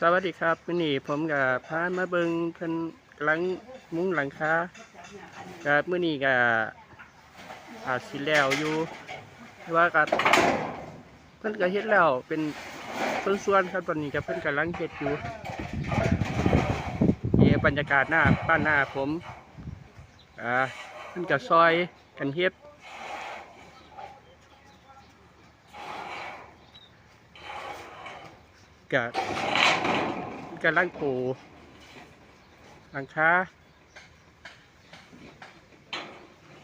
สวัสดีครับวันนี้ผมกับพามาเบิงเพิ่นกำลังมุ้งหลังคากับมื้อนี้ก็อาสิแล้วอยู่ว่าก็เพิ่นก็เฮ็ดแล้วเป็นส่วนๆครับตอนนี้ก็เพิ่นกำลังเฮ็ดอยู่นี่บรรยากาศหน้าบ้านหน้าผมอ่าเพิ่นก็ซอยกันเฮ็ด กับกับร่างปูหลังคา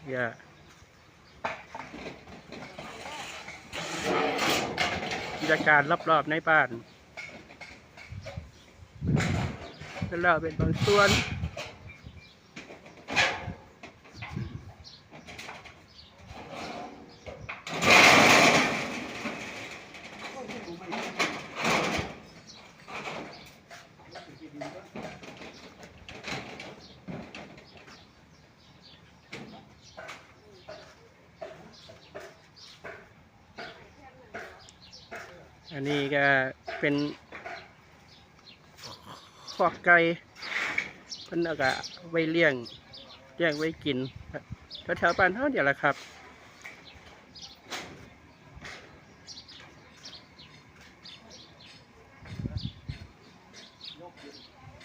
อย่าบรรยากาศรอบๆในบ้านแล้วเป็นบางส่วน อันนี้ก็เป็นขอกไก่เพิ่นเอาก็ไว้เลี้ยงเลี้ยงไว้กินแถวๆบ้านเฮาเดี๋ยวละครับ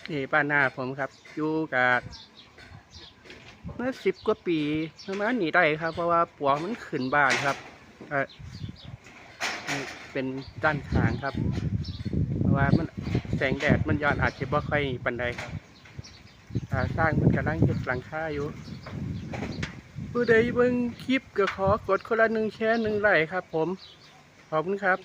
นี่บ้านหน้าผมครับ อยู่กับเมื่อสิบกว่าปีประมาณนี้ได้ครับ เพราะว่าปลวมันขึ้นบ้านครับ เป็นด้านข้างครับ เพราะว่ามันแสงแดดมันย้อนอาจจะบ่ค่อยปันใดครับสร้างมันกำลังเก็บหลังค่าอยู่ผู้ใดเบิ่งคลิปก็ขอกดคนละหนึ่งแชร์หนึ่งไลค์ครับผม ขอบคุณครับ